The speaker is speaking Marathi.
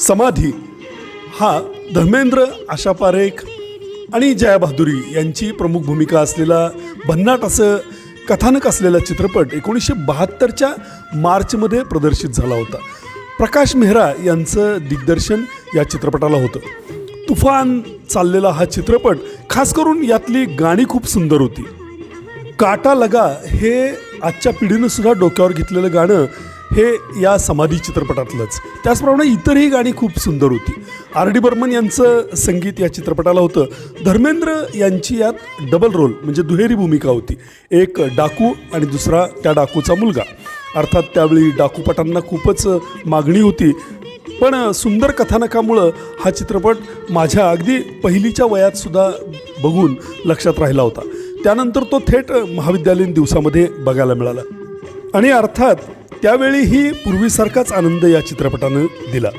समाधी. हा धर्मेंद्र आशा पारेख आणि जया बहादुरी यांची प्रमुख भूमिका असलेला भन्नाट असं कथानक असलेला चित्रपट एकोणीसशे बहात्तरच्या मार्चमध्ये प्रदर्शित झाला होता. प्रकाश मेहरा यांचं दिग्दर्शन या चित्रपटाला होतं. तुफान चाललेला हा चित्रपट खास करून यातली गाणी खूप सुंदर होती. काटा लगा हे आजच्या पिढीनं सुद्धा डोक्यावर घेतलेलं गाणं हे या समाधी चित्रपटातलंच. त्याचप्रमाणे इतरही गाणी खूप सुंदर होती. आर डी बर्मन यांचं संगीत या चित्रपटाला होतं. धर्मेंद्र यांची यात डबल रोल म्हणजे दुहेरी भूमिका होती. एक डाकू आणि दुसरा त्या डाकूचा मुलगा. अर्थात त्यावेळी डाकूपटांना खूपच मागणी होती. पण सुंदर कथानकामुळं हा चित्रपट माझ्या अगदी पहिलीच्या वयातसुद्धा बघून लक्षात राहिला होता. त्यानंतर तो थेट महाविद्यालयीन दिवसामध्ये बघायला मिळाला. आणि अर्थात त्यावेळीही पूर्वीसारखाच आनंद या चित्रपटानं दिला.